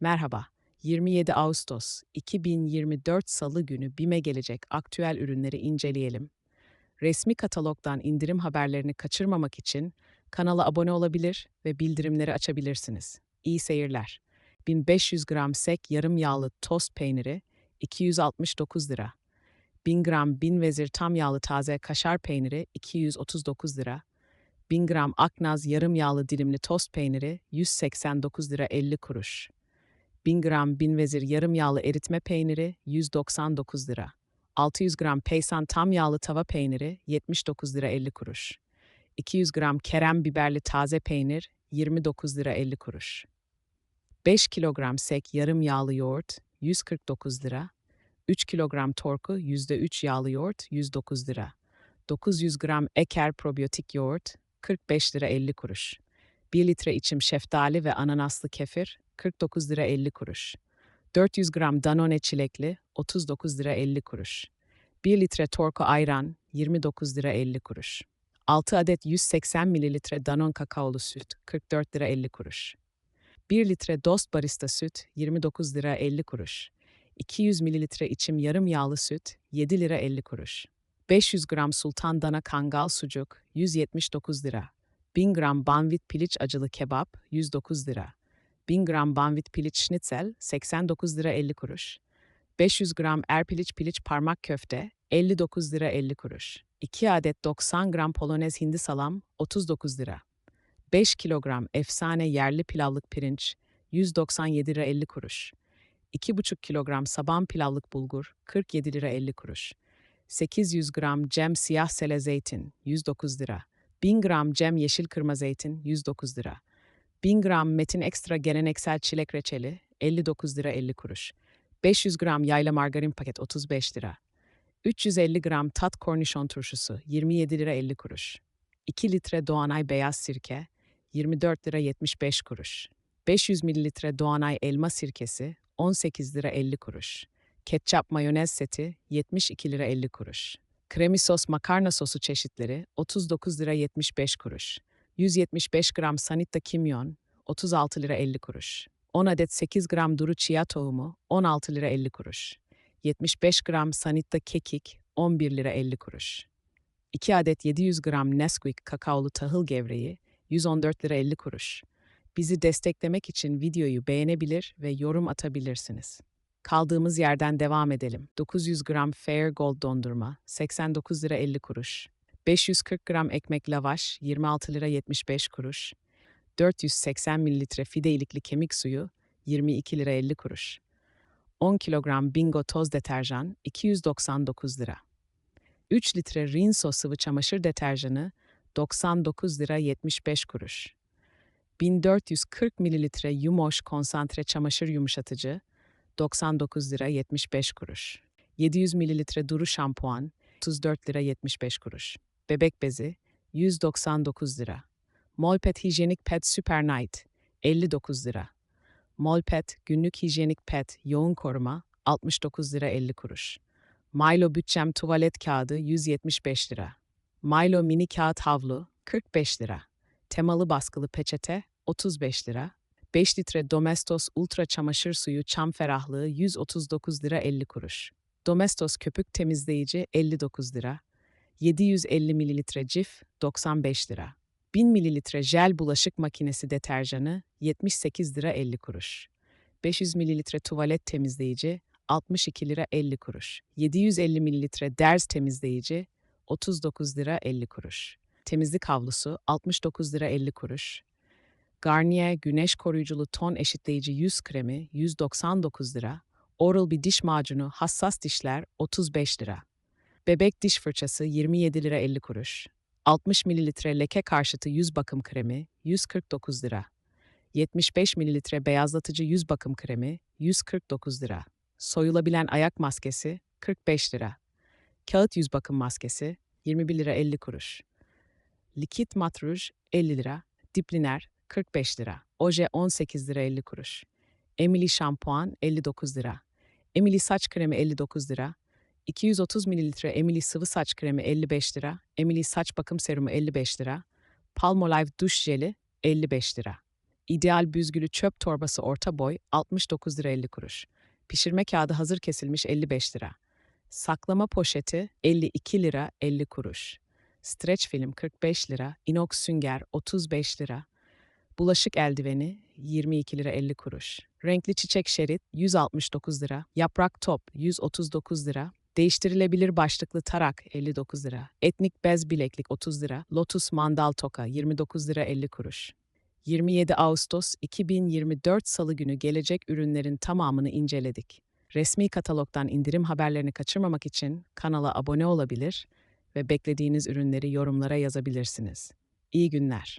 Merhaba. 27 Ağustos 2024 Salı günü BİM'e gelecek aktüel ürünleri inceleyelim. Resmi katalogdan indirim haberlerini kaçırmamak için kanala abone olabilir ve bildirimleri açabilirsiniz. İyi seyirler. 1500 gram sek yarım yağlı tost peyniri 269 lira. 1000 gram bin vezir tam yağlı taze kaşar peyniri 239 lira. 1000 gram aknaz yarım yağlı dilimli tost peyniri 189 lira 50 kuruş. 1000 gram bin vezir yarım yağlı eritme peyniri 199 lira. 600 gram peysan tam yağlı tava peyniri 79 lira 50 kuruş. 200 gram kerem biberli taze peynir 29 lira 50 kuruş. 5 kilogram sek yarım yağlı yoğurt 149 lira. 3 kilogram torku %3 yağlı yoğurt 109 lira. 900 gram eker probiyotik yoğurt 45 lira 50 kuruş. 1 litre içim şeftali ve ananaslı kefir 49 lira 50 kuruş. 400 gram Danone çilekli 39 lira 50 kuruş. 1 litre Torco ayran 29 lira 50 kuruş. 6 adet 180 mililitre Danone kakaolu süt 44 lira 50 kuruş. 1 litre Dost Barista süt 29 lira 50 kuruş. 200 mililitre içim yarım yağlı süt 7 lira 50 kuruş. 500 gram Sultan Dana Kangal sucuk 179 lira. 1000 gram Banvit piliç acılı kebap 109 lira. 1000 gram Banvit piliç schnitzel 89 lira 50 kuruş. 500 gram Erpiliç piliç parmak köfte 59 lira 50 kuruş. 2 adet 90 gram polonez hindi salam 39 lira. 5 kilogram efsane yerli pilavlık pirinç 197 lira 50 kuruş. 2,5 kilogram saban pilavlık bulgur 47 lira 50 kuruş. 800 gram cem siyah sele zeytin 109 lira. 1000 gram cem yeşil kırma zeytin 109 lira. 1000 gram Metin Ekstra geleneksel çilek reçeli 59 lira 50 kuruş. 500 gram yayla margarin paket 35 lira. 350 gram tat kornişon turşusu 27 lira 50 kuruş. 2 litre Doğanay beyaz sirke 24 lira 75 kuruş. 500 mililitre Doğanay elma sirkesi 18 lira 50 kuruş. Ketçap mayonez seti 72 lira 50 kuruş. Kremi sos makarna sosu çeşitleri 39 lira 75 kuruş. 175 gram sanitta kimyon 36 lira 50 kuruş. 10 adet 8 gram duru chia tohumu 16 lira 50 kuruş. 75 gram sanitta kekik 11 lira 50 kuruş. 2 adet 700 gram Nesquik kakaolu tahıl gevreği 114 lira 50 kuruş. Bizi desteklemek için videoyu beğenebilir ve yorum atabilirsiniz. Kaldığımız yerden devam edelim. 900 gram Fair Gold dondurma 89 lira 50 kuruş. 540 gram ekmek lavaş 26 lira 75 kuruş. 480 mililitre fideilikli kemik suyu 22 lira 50 kuruş. 10 kilogram Bingo toz deterjan 299 lira. 3 litre Rinso sıvı çamaşır deterjanı 99 lira 75 kuruş. 1440 mililitre Yumoş konsantre çamaşır yumuşatıcı 99 lira 75 kuruş. 700 mililitre Duru şampuan 34 lira 75 kuruş. Bebek bezi 199 lira. Molpet hijyenik pet Super Night 59 lira. Molpet günlük hijyenik pet yoğun koruma 69 lira 50 kuruş. Milo bütçem tuvalet kağıdı 175 lira. Milo mini kağıt havlu 45 lira. Temalı baskılı peçete 35 lira. 5 litre Domestos Ultra çamaşır suyu çam ferahlığı 139 lira 50 kuruş. Domestos köpük temizleyici 59 lira. 750 mililitre cif 95 lira. 1000 mililitre jel bulaşık makinesi deterjanı 78 lira 50 kuruş. 500 mililitre tuvalet temizleyici 62 lira 50 kuruş. 750 mililitre derz temizleyici 39 lira 50 kuruş. Temizlik havlusu 69 lira 50 kuruş. Garnier güneş koruyuculu ton eşitleyici yüz kremi 199 lira. Oral-B diş macunu hassas dişler 35 lira. Bebek diş fırçası 27 lira 50 kuruş. 60 mililitre leke karşıtı yüz bakım kremi 149 lira. 75 mililitre beyazlatıcı yüz bakım kremi 149 lira. Soyulabilen ayak maskesi 45 lira. Kağıt yüz bakım maskesi 21 lira 50 kuruş. Likit mat ruj 50 lira. Dipliner 45 lira. Oje 18 lira 50 kuruş. Emily şampuan 59 lira. Emily saç kremi 59 lira. 230 mililitre Emily sıvı saç kremi 55 lira. Emily saç bakım serumu 55 lira. Palmolive duş jeli 55 lira. İdeal büzgülü çöp torbası orta boy 69 lira 50 kuruş. Pişirme kağıdı hazır kesilmiş 55 lira. Saklama poşeti 52 lira 50 kuruş. Streç film 45 lira. inox sünger 35 lira. Bulaşık eldiveni 22 lira 50 kuruş. Renkli çiçek şerit 169 lira. Yaprak top 139 lira. Değiştirilebilir başlıklı tarak 59 lira. Etnik bez bileklik 30 lira. Lotus mandal toka 29 lira 50 kuruş. 27 Ağustos 2024 Salı günü gelecek ürünlerin tamamını inceledik. Resmi katalogdan indirim haberlerini kaçırmamak için kanala abone olabilir ve beklediğiniz ürünleri yorumlara yazabilirsiniz. İyi günler.